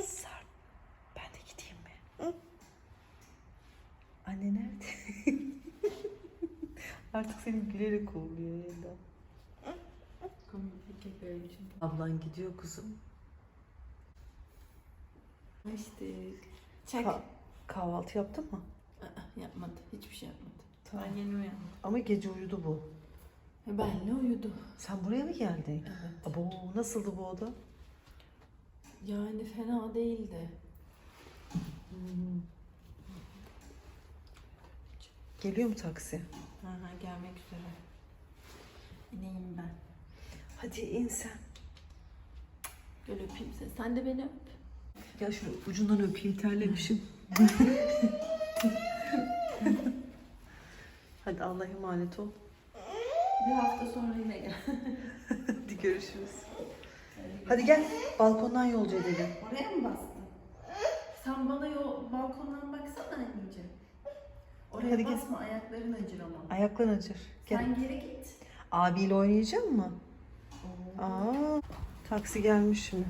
Sarp, ben de gideyim mi? Anne nerede? Artık seni gülerek kovuluyor Yelda. Ablan gidiyor kızım. Açtık. Çak. Ka- kahvaltı yaptın mı? Aa, yapmadı. Hiçbir şey yapmadı. Tamam. Ben yeni uyandım. Ama gece uyudu bu. Benle uyudu. Sen buraya mı geldin? Evet. Abo nasıldı bu oda? Yani fena değildi. Geliyor mu taksi? Ha, ha, gelmek üzere. İneyim ben. Hadi in sen. Gel öpeyim seni. Sen de beni öp. Gel şöyle ucundan öpeyim terlemişim. Hadi Allah'a emanet ol. Bir hafta sonra yine gel. Hadi görüşürüz. Hadi gel balkondan yolcu edelim. Oraya mı bastın? Sen bana yol, balkondan baksana anneciğim. Oraya Hadi gel. basma ayakların acır ama. Ayakların acır. Gel. Sen geri git. Abiyle oynayacak mı? Aa, taksi gelmiş şimdi.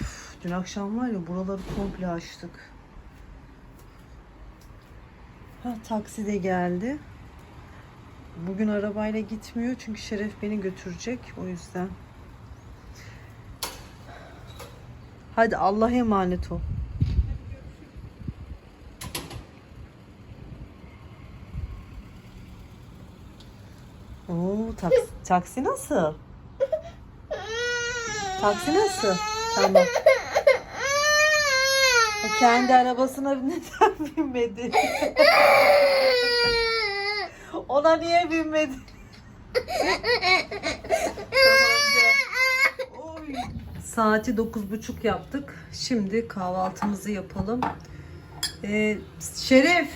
Üf, Dün akşam var ya buraları komple açtık. Ha taksi de geldi. Bugün arabayla gitmiyor çünkü Şeref beni götürecek o yüzden. Hadi Allah'a emanet ol. Oo, taksi, taksi nasıl? Taksi nasıl? Tamam. Kendi arabasına neden binmedi? Ona niye binmedi? Oy. Saati dokuz buçuk yaptık. Şimdi kahvaltımızı yapalım. Ee, Şeref,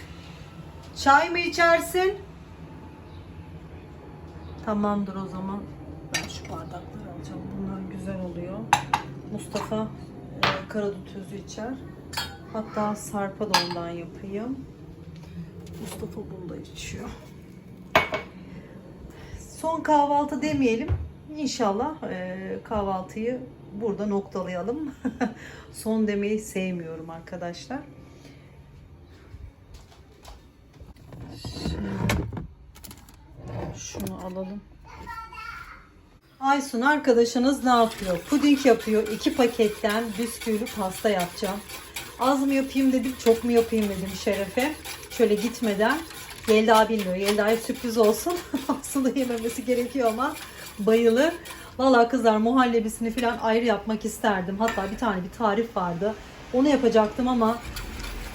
çay mı içersin? Tamamdır o zaman. Ben şu bardakları alacağım. Bunlar güzel oluyor. Mustafa e, karadut özü içer. Hatta Sarp'a da ondan yapayım. Mustafa bunu da içiyor. Son kahvaltı demeyelim. İnşallah e, kahvaltıyı burada noktalayalım. Son demeyi sevmiyorum arkadaşlar. Şunu alalım. Aysun arkadaşınız ne yapıyor? Puding yapıyor. İki paketten bisküvili pasta yapacağım. Az mı yapayım dedim, çok mu yapayım dedim Şeref'e. Şöyle gitmeden. Yelda bilmiyor. Yelda'ya sürpriz olsun. Aslında yememesi gerekiyor ama bayılır. Valla kızlar muhallebisini falan ayrı yapmak isterdim. Hatta bir tane bir tarif vardı. Onu yapacaktım ama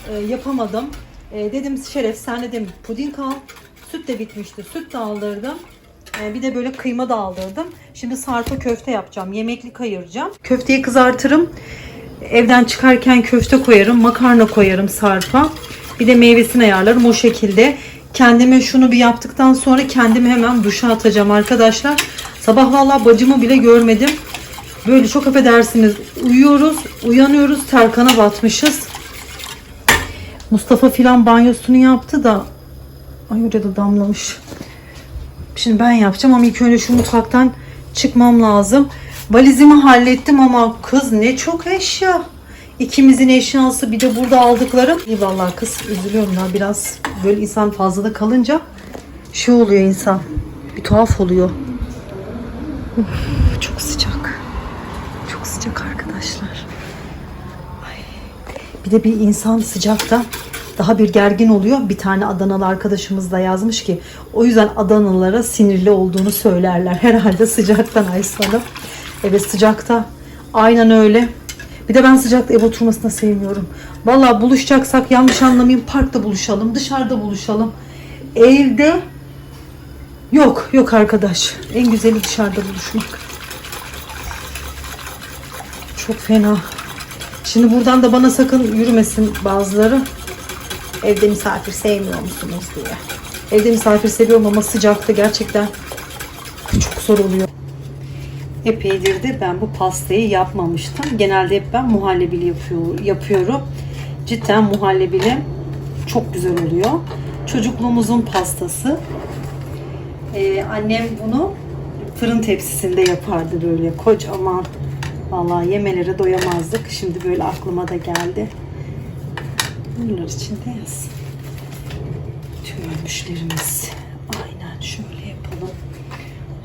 e, yapamadım. E, dedim Şeref sen dedim puding al. Süt de bitmişti. Süt de aldırdım. E, bir de böyle kıyma da aldırdım. Şimdi sarpa köfte yapacağım. Yemeklik ayıracağım. Köfteyi kızartırım. Evden çıkarken köfte koyarım. Makarna koyarım sarpa. Bir de meyvesini ayarlarım o şekilde. Kendime şunu bir yaptıktan sonra kendimi hemen duşa atacağım arkadaşlar. Sabah vallahi bacımı bile görmedim. Böyle çok affedersiniz uyuyoruz, uyanıyoruz, Terkan'a batmışız. Mustafa filan banyosunu yaptı da ay orada da damlamış. Şimdi ben yapacağım ama ilk önce şu mutfaktan çıkmam lazım. Valizimi hallettim ama kız ne çok eşya. İkimizin eşyası bir de burada aldıklarım. İyi vallahi kız üzülüyorum ya biraz böyle insan fazla da kalınca şey oluyor insan. Bir tuhaf oluyor. Uf, çok sıcak. Çok sıcak arkadaşlar. Ay. Bir de bir insan sıcakta daha bir gergin oluyor. Bir tane Adanalı arkadaşımız da yazmış ki o yüzden Adanalılara sinirli olduğunu söylerler. Herhalde sıcaktan Aysu Hanım. Evet sıcakta. Aynen öyle. Bir de ben sıcakta ev oturmasını sevmiyorum. Vallahi buluşacaksak yanlış anlamayın parkta buluşalım, dışarıda buluşalım. Evde yok yok arkadaş. En güzeli dışarıda buluşmak. Çok fena. Şimdi buradan da bana sakın yürümesin bazıları. Evde misafir sevmiyor musunuz diye. Evde misafir seviyorum ama sıcakta gerçekten çok zor oluyor. Epeydir de ben bu pastayı yapmamıştım. Genelde hep ben muhallebili yapıyor, yapıyorum. Cidden muhallebili çok güzel oluyor. Çocukluğumuzun pastası. Ee, annem bunu fırın tepsisinde yapardı böyle kocaman. Vallahi yemelere doyamazdık. Şimdi böyle aklıma da geldi. Bunlar için de yaz. Tüymüşlerimiz. Aynen şöyle yapalım.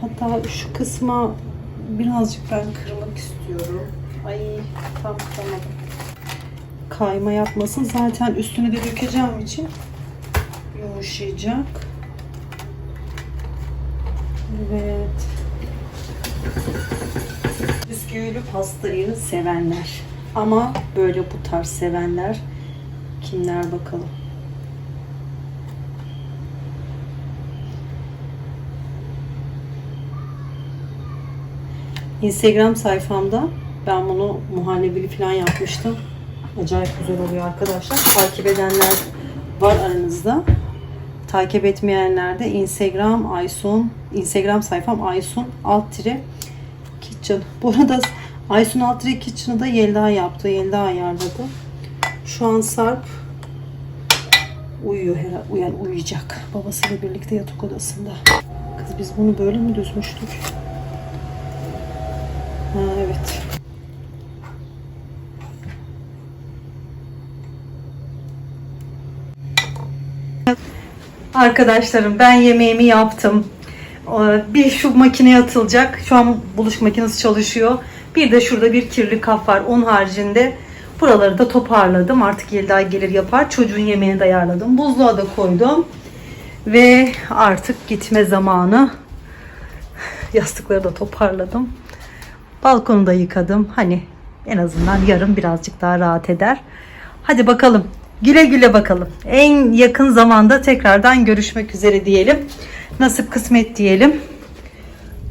Hatta şu kısma birazcık ben kırmak istiyorum. Ay tam kıramadım. Kayma yapmasın. Zaten üstüne de dökeceğim için yumuşayacak. Evet. Bisküvili pastayı sevenler. Ama böyle bu tarz sevenler kimler bakalım. Instagram sayfamda ben bunu muhallebili falan yapmıştım. Acayip güzel oluyor arkadaşlar. Takip edenler var aranızda. Takip etmeyenler de Instagram Aysun, Instagram sayfam Aysun alt tire kitchen. Bu arada Aysun alt tire kitchen'ı da Yelda yaptı. Yelda ayarladı. Şu an Sarp uyuyor herhalde. Uyan uyuyacak. Babasıyla birlikte yatak odasında. Kız biz bunu böyle mi düzmüştük? Ha evet. Arkadaşlarım ben yemeğimi yaptım. Ee, Bir şu makineye atılacak. Şu an bulaşık makinesi çalışıyor. Bir de şurada bir kirli kap var. Onun haricinde buraları da toparladım. Artık Yelda gelir yapar. Çocuğun yemeğini de ayarladım. Buzluğa da koydum. Ve artık gitme zamanı. Yastıkları da toparladım. Balkonu da yıkadım. Hani en azından yarın birazcık daha rahat eder. Hadi bakalım. Güle güle bakalım. En yakın zamanda tekrardan görüşmek üzere diyelim. Nasip kısmet diyelim.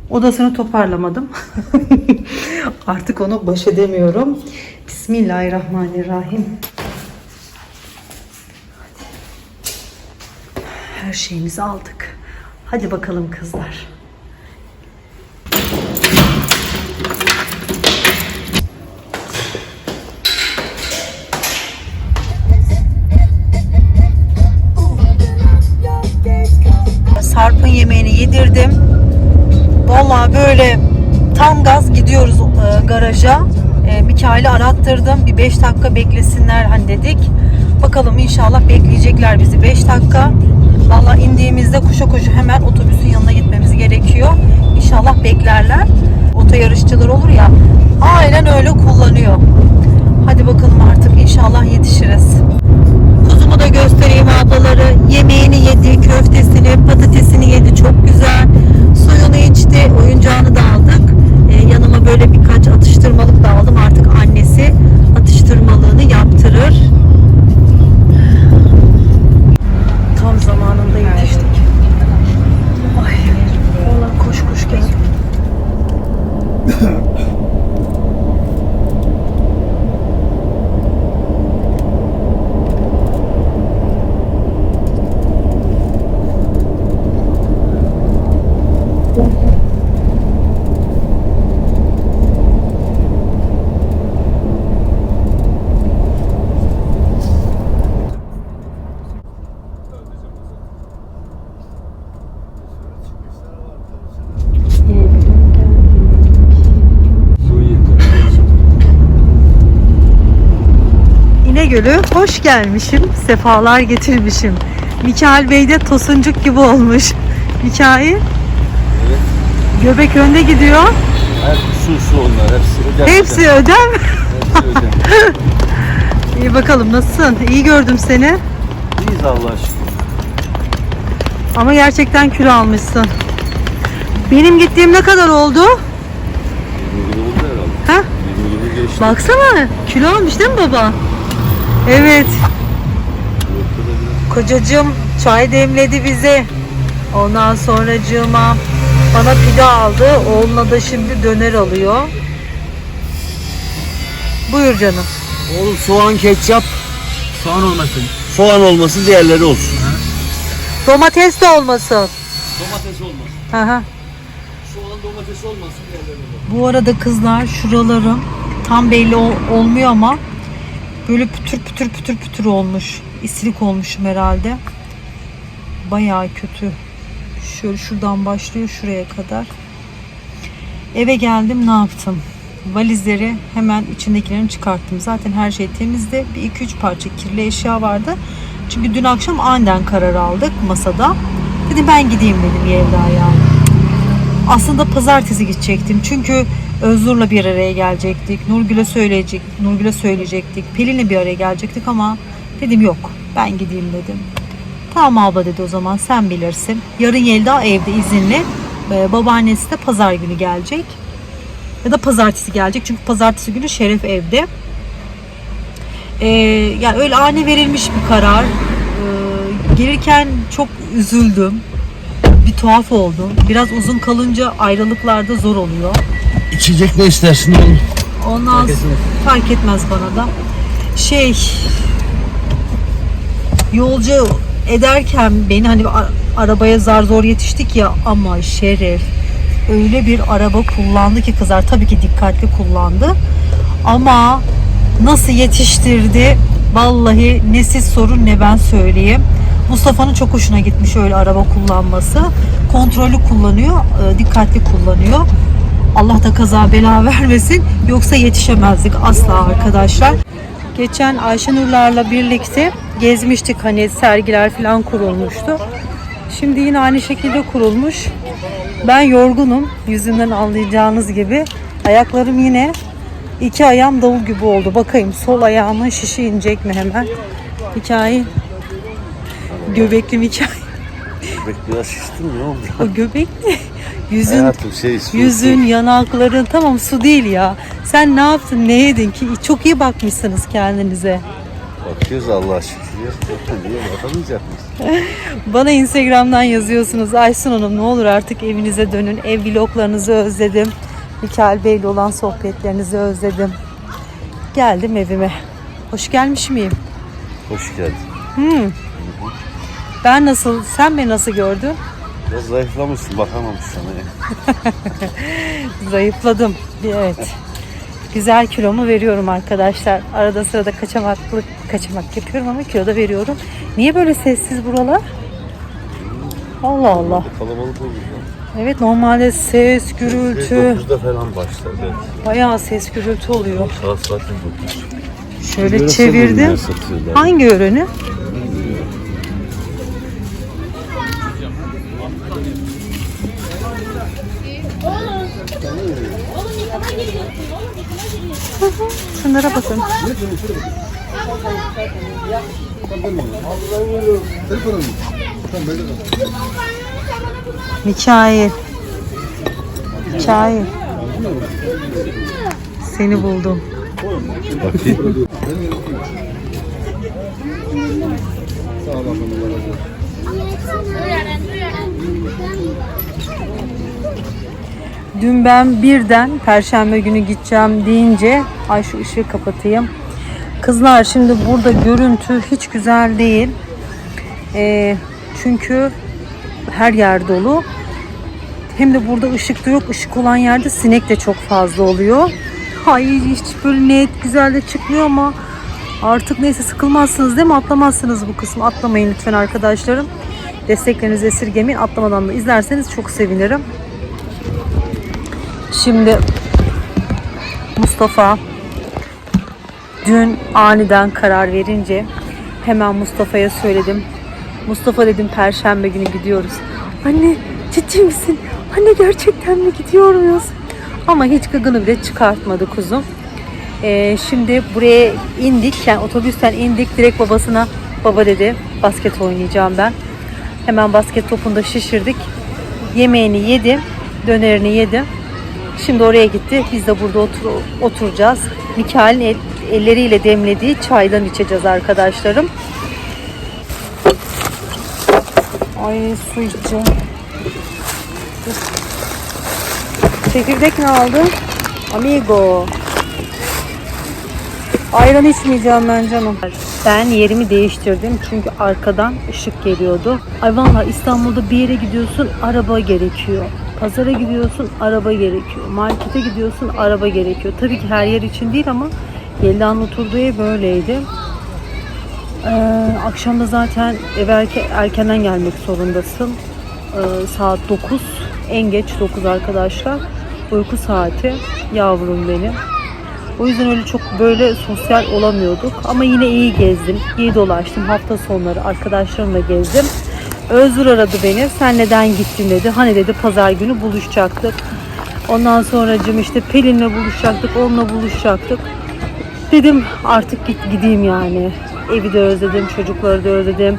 Odasını toparlamadım. Artık onu baş edemiyorum. Bismillahirrahmanirrahim. Her şeyimizi aldık. Hadi bakalım kızlar. Tam gaz gidiyoruz e, garaja. E, Mikail'i arattırdım. Bir 5 dakika beklesinler hani dedik. Bakalım inşallah bekleyecekler bizi 5 dakika. Vallahi indiğimizde koşa koşa hemen otobüsün yanına gitmemiz gerekiyor. İnşallah beklerler. Oto yarışçılar olur ya. Aynen öyle kullanıyor. Hadi bakalım artık inşallah yetişiriz. Kuzumu da göstereyim ablaları. Yemeğini yedi, köftesini, patatesini yedi. Çok güzel. Suyunu içti, oyuncağını da aldık. Ee, yanıma böyle birkaç atıştırmalık da aldım. Artık annesi atıştırmalığını yaptırır. Tam zamanında yetiştik. Ay, valla koş koş geldim. İnegöl'ü hoş gelmişim, sefalar getirmişim. Mikail Bey de tosuncuk gibi olmuş. Mikail, göbek önde gidiyor. Her su su onlar hepsi ödem. Hepsi ödem. Hepsi ödem. İyi bakalım nasılsın? İyi gördüm seni. İyiyiz Allah'a şükür. Ama gerçekten kilo almışsın. Benim gittiğim ne kadar oldu? 20 gün oldu herhalde. Ha? 20 günü geçti. Baksana kilo almış değil mi baba? Evet. Kocacığım çay demledi bize. Ondan sonracığıma bana pide aldı. Oğluna da şimdi döner alıyor. Buyur canım. Oğlum soğan ketçap. Soğan olmasın. Soğan olmasın diğerleri olsun. Domates de olmasın. Domates olmasın. Hı hı. Soğan domates olmasın diğerleri olmasın. Bu arada kızlar şuralarım tam belli ol- olmuyor ama böyle pütür pütür pütür pütür olmuş. İstirik olmuşum herhalde. Bayağı kötü. Şöyle şuradan başlıyor şuraya kadar. Eve geldim ne yaptım? valizleri hemen içindekilerini çıkarttım. Zaten her şey temizdi. Bir iki üç parça kirli eşya vardı. Çünkü dün akşam aniden karar aldık masada. Dedim ben gideyim dedim Yelda'ya. Aslında pazartesi gidecektim. Çünkü Özgür'le bir araya gelecektik. Nurgül'e söyleyecek, Nurgül'e söyleyecektik. Pelin'le bir araya gelecektik ama dedim yok. Ben gideyim dedim. Tamam abla dedi o zaman sen bilirsin. Yarın Yelda evde izinli. Ee, babaannesi de pazar günü gelecek. Ya da pazartesi gelecek. Çünkü pazartesi günü Şeref evde. Ee, yani öyle ani verilmiş bir karar. Ee, gelirken çok üzüldüm. Bir tuhaf oldum. Biraz uzun kalınca ayrılıklarda zor oluyor. İçecek ne istersin oğlum? Ondan Fark etmez. fark etmez bana da. Şey yolcu ederken beni hani arabaya zar zor yetiştik ya ama Şeref öyle bir araba kullandı ki kızlar tabii ki dikkatli kullandı ama nasıl yetiştirdi vallahi ne siz sorun ne ben söyleyeyim. Mustafa'nın çok hoşuna gitmiş öyle araba kullanması. Kontrollü kullanıyor, e, dikkatli kullanıyor. Allah da kaza bela vermesin. Yoksa yetişemezdik asla arkadaşlar. Geçen Ayşenurlarla birlikte gezmiştik hani sergiler falan kurulmuştu. Şimdi yine aynı şekilde kurulmuş. Ben yorgunum. Yüzümden anlayacağınız gibi. Ayaklarım yine iki ayağım davul gibi oldu. Bakayım sol ayağımın şişi inecek mi hemen? Hikaye. Göbeklim hikaye. Bek biraz şiştin ne oldu? O göbek ne? Yüzün Hayatım şey su, Yüzün, yanakların tamam su değil ya. Sen ne yaptın, ne yedin ki? Çok iyi bakmışsınız kendinize. su. Bakıyoruz Allah'a şükür. Niye bakamayacak mısın? Bana Instagram'dan yazıyorsunuz. Aysun Hanım ne olur artık evinize dönün. Ev vloglarınızı özledim. Mikael Bey'le olan sohbetlerinizi özledim. Geldim evime. Hoş gelmiş miyim? Hoş geldin. Hmm. Ben nasıl, sen beni nasıl gördün? Biraz zayıflamışsın bakamamış sana ya. Zayıfladım. Evet. Güzel kilomu veriyorum arkadaşlar. Arada sırada kaçamaklık kaçamak yapıyorum ama kilo da veriyorum. Niye böyle sessiz buralar? Allah Allah. Kalabalık ya. Evet normalde ses, gürültü, 9'da falan başlar belki. bayağı ses gürültü oluyor. Saat zaten 9. Şöyle çevirdim. Hangi ürünü? Şunlara bakın. Mikail. Mikail. Seni buldum. Bakayım. Dün ben birden perşembe günü gideceğim deyince ay şu ışığı kapatayım. Kızlar şimdi burada görüntü hiç güzel değil. Ee, çünkü her yer dolu. Hem de burada ışık da yok. Işık olan yerde sinek de çok fazla oluyor. Hayır hiç böyle net güzel de çıkmıyor ama artık neyse sıkılmazsınız değil mi? Atlamazsınız bu kısmı. Atlamayın lütfen arkadaşlarım. Desteklerinizi esirgemeyin. Atlamadan da izlerseniz çok sevinirim. Şimdi Mustafa dün aniden karar verince hemen Mustafa'ya söyledim. Mustafa dedim perşembe günü gidiyoruz. Anne ciddi misin? Anne gerçekten mi gidiyor muyuz? Ama hiç gıgını bile çıkartmadı kuzum. Ee, şimdi buraya indik. Yani otobüsten indik. Direkt babasına baba dedi basket oynayacağım ben. Hemen basket topunu da şişirdik. Yemeğini yedim. Dönerini yedim. Şimdi oraya gitti. Biz de burada otur oturacağız. Mikail'in el- elleriyle demlediği çaydan içeceğiz arkadaşlarım. Ay su içeceğim. Çekirdek ne aldın? Amigo. Ayran içmeyeceğim ben canım. Ben yerimi değiştirdim çünkü arkadan ışık geliyordu. Ay valla İstanbul'da bir yere gidiyorsun araba gerekiyor. Pazara gidiyorsun araba gerekiyor. Markete gidiyorsun araba gerekiyor. Tabii ki her yer için değil ama Yelda'nın oturduğu ev böyleydi. Ee, akşam zaten eve erke- erkenden gelmek zorundasın. Ee, saat 9. En geç 9 arkadaşlar. uyku saati yavrum benim. O yüzden öyle çok böyle sosyal olamıyorduk. Ama yine iyi gezdim. iyi dolaştım. Hafta sonları arkadaşlarımla gezdim. Özgür aradı beni. Sen neden gittin dedi. Hani dedi pazar günü buluşacaktık. Ondan sonracım işte Pelin'le buluşacaktık. Onunla buluşacaktık. Dedim artık git gideyim yani. Evi de özledim, çocukları da özledim.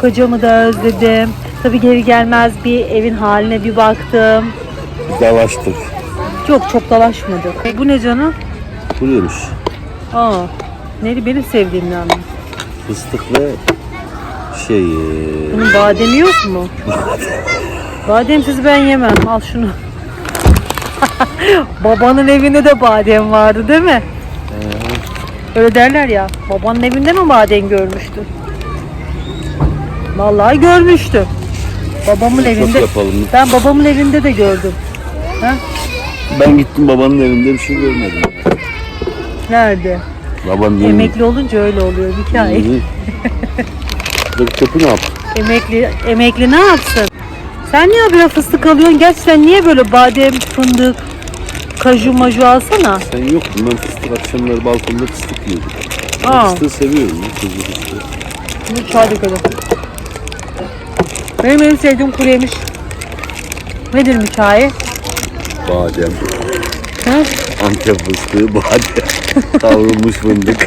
Kocamı da özledim. Tabii geri gelmez bir evin haline bir baktım. Dalaştık. Yok çok dalaşmadık. Bu ne canım? Kuruyormuş. Aa, neli benim sevdiğimden mi? Fıstık ve şey e, Bunun bademi yok mu? Bademsiz ben yemem. Al şunu. Babanın evinde de badem vardı değil mi? Öyle derler ya. Babanın evinde mi badem görmüştün? Vallahi görmüştüm. Babamın Çok evinde. yapalım. Ben babamın evinde de gördüm. Ha? Ben gittim babanın evinde bir şey görmedim. Nerede? Evinde. Emekli olunca öyle oluyor hikaye. Dur köpü ne yaptı? Emekli emekli ne yapsın? Sen niye böyle fıstık alıyorsun? Gerçekten niye böyle badem, fındık, kaju maju alsana? Sen yoktun ben fıstık akşamları balkonda fıstık yiyordum. Ben Aa. fıstığı seviyorum ya kuzu fıstığı. Bunu çay dökelim. Benim en sevdiğim kuru yemiş. Nedir hikaye? Badem, Ha? Antep fıstığı, badem, kavrulmuş fındık.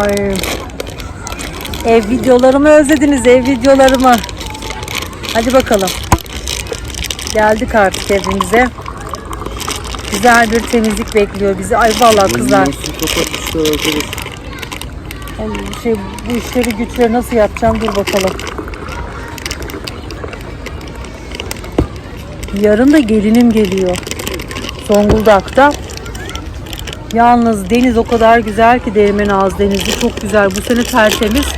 Ay. Ev videolarımı özlediniz ev videolarımı. Hadi bakalım. Geldik artık evimize. Güzel bir temizlik bekliyor bizi. Ay vallahi kızlar. Ay, Şey, bu işleri güçleri nasıl yapacağım dur bakalım. Yarın da gelinim geliyor. Zonguldak'ta. Yalnız deniz o kadar güzel ki Değirmen Ağız Denizi çok güzel. Bu sene tertemiz.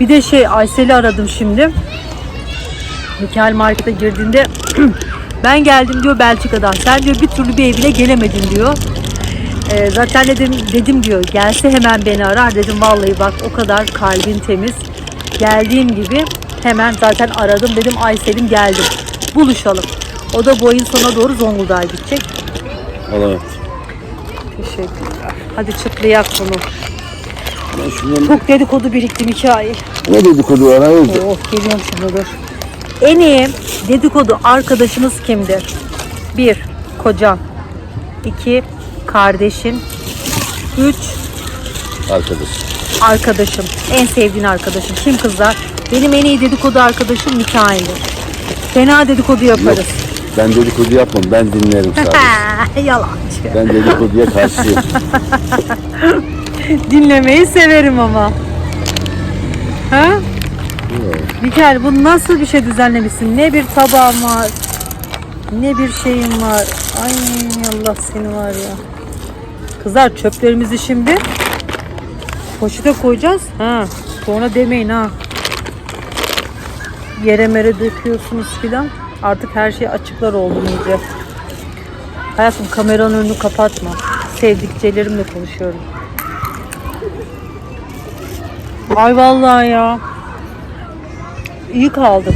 Bir de şey Aysel'i aradım şimdi. Mikael Market'e girdiğinde ben geldim diyor Belçika'dan. Sen diyor bir türlü bir evine gelemedin diyor. Ee, zaten dedim dedim diyor gelse hemen beni arar dedim vallahi bak o kadar kalbin temiz. Geldiğim gibi hemen zaten aradım dedim Aysel'im geldim. Buluşalım. O da bu ayın sonuna doğru Zonguldak'a gidecek. Al evet. Teşekkürler. Hadi çıtlayak bunu. Ben şundan Çok dedikodu birikti hikaye. ne dedikodu var hayırdır? Oh geliyorum şimdi dur. En iyi dedikodu arkadaşınız kimdir? Bir, kocan. iki kardeşin. Üç, Arkadaş. arkadaşım. En sevdiğin arkadaşım. Kim kızlar? Benim en iyi dedikodu arkadaşım Mikail'dir. Fena dedikodu Yok. yaparız. Ben dedikodu yapmam. Ben dinlerim sadece. Yalancı. ben dedikoduya karşıyım. Dinlemeyi severim ama. Ha? Mikael bu nasıl bir şey düzenlemişsin? Ne bir tabağın var, ne bir şeyin var. Ay Allah seni var ya. Kızlar çöplerimizi şimdi poşete koyacağız. Ha, sonra demeyin ha. Yere mere döküyorsunuz filan. Artık her şey açıklar oldu iyice. Hayatım kameranın önünü kapatma. Sevdikçelerimle konuşuyorum. Ay vallahi ya. İyi kaldım.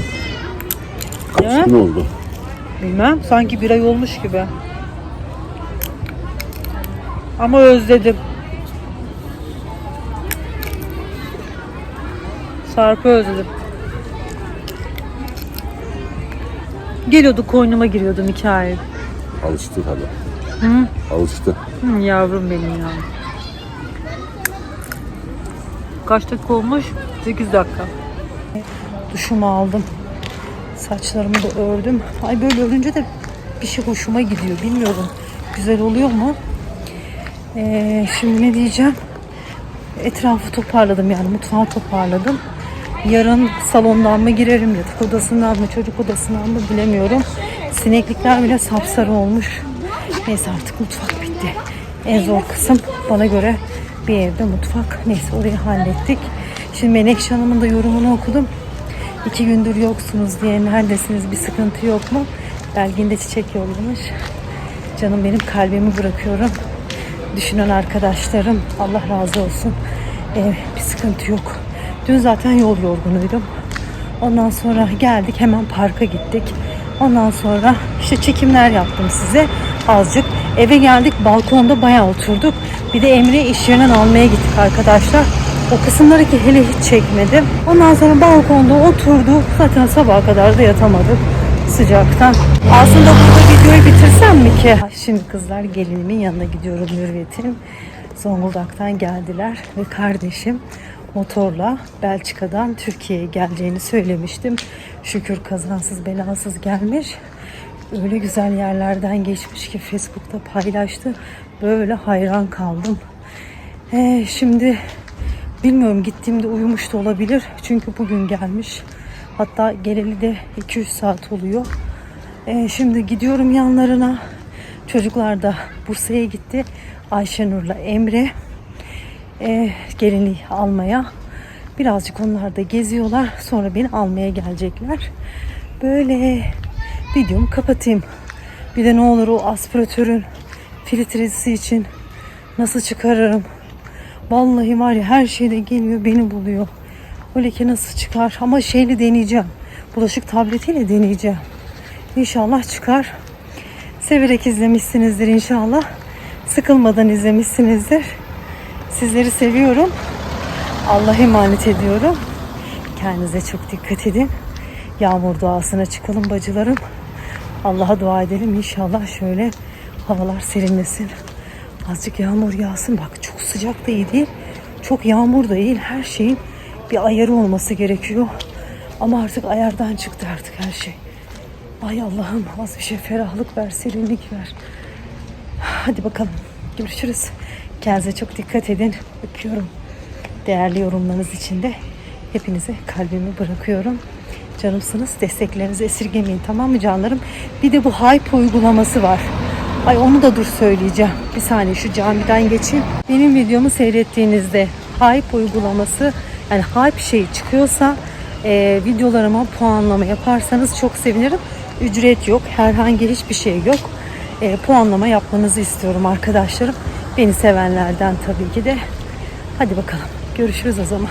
Değil mi? ne oldu? Bilmem. Sanki bir ay olmuş gibi. Ama özledim. Sarp'ı özledim. Geliyordu koynuma giriyordum hikaye. Alıştı hadi. Hı? Alıştı. Hı, yavrum benim ya. Kaç dakika olmuş? 8 dakika. Duşumu aldım. Saçlarımı da ördüm. Ay böyle örünce de bir şey hoşuma gidiyor. Bilmiyorum. Güzel oluyor mu? Ee, şimdi ne diyeceğim? Etrafı toparladım yani mutfağı toparladım. Yarın salondan mı girerim, yatak odasından mı, çocuk odasından mı bilemiyorum. Sineklikler bile sapsarı olmuş. Neyse artık mutfak bitti. En zor kısım bana göre bir evde mutfak. Neyse orayı hallettik. Şimdi Menekşe Hanım'ın da yorumunu okudum. İki gündür yoksunuz diye neredesiniz bir sıkıntı yok mu? Belgin'de çiçek yollamış. Canım benim kalbimi bırakıyorum. Düşünen arkadaşlarım Allah razı olsun. Ee, bir sıkıntı yok. Dün zaten yol yorgunuydum. Ondan sonra geldik hemen parka gittik. Ondan sonra İşte çekimler yaptım size azıcık. Eve geldik balkonda bayağı oturduk. Bir de Emre iş yerinden almaya gittik arkadaşlar. O kısımları ki hele hiç çekmedim. Ondan sonra balkonda oturduk. Zaten sabaha kadar da yatamadık sıcaktan. Aslında burada videoyu bitirsem mi ki? Şimdi kızlar gelinimin yanına gidiyorum Mürvet'in. Zonguldak'tan geldiler ve kardeşim motorla Belçika'dan Türkiye'ye geleceğini söylemiştim. Şükür kazansız belasız gelmiş. Öyle güzel yerlerden geçmiş ki Facebook'ta paylaştı. Böyle hayran kaldım. Ee, şimdi bilmiyorum gittiğimde uyumuş da olabilir. Çünkü bugün gelmiş. Hatta geleli de 2-3 saat oluyor. Ee, şimdi gidiyorum yanlarına. Çocuklar da Bursa'ya gitti. Ayşenur'la Emre e, gelinliği almaya. Birazcık onlar da geziyorlar. Sonra beni almaya gelecekler. Böyle videomu kapatayım. Bir de ne olur o aspiratörün filtresi için nasıl çıkarırım? Vallahi var ya her şeyde geliyor beni buluyor. O leke nasıl çıkar? Ama şeyle deneyeceğim. Bulaşık tabletiyle deneyeceğim. İnşallah çıkar. Severek izlemişsinizdir inşallah. Sıkılmadan izlemişsinizdir. Sizleri seviyorum. Allah'a emanet ediyorum. Kendinize çok dikkat edin. Yağmur duasına çıkalım bacılarım. Allah'a dua edelim inşallah şöyle havalar serinlesin. Azıcık yağmur yağsın. Bak çok sıcak da iyi değil. Çok yağmur da değil. Her şeyin bir ayarı olması gerekiyor. Ama artık ayardan çıktı artık her şey. Ay Allah'ım az bir şey ferahlık ver, serinlik ver. Hadi bakalım. Görüşürüz. Kendinize çok dikkat edin. Öpüyorum. Değerli yorumlarınız için de hepinize kalbimi bırakıyorum. Canımsınız. Desteklerinizi esirgemeyin. Tamam mı canlarım? Bir de bu Hype uygulaması var. Ay onu da dur söyleyeceğim. Bir saniye şu camiden geçeyim. Benim videomu seyrettiğinizde Hype uygulaması yani Hype şey çıkıyorsa e, videolarıma puanlama yaparsanız çok sevinirim. Ücret yok. Herhangi hiçbir şey yok. E, puanlama yapmanızı istiyorum arkadaşlarım. Beni sevenlerden tabii ki de. Hadi bakalım. Görüşürüz o zaman.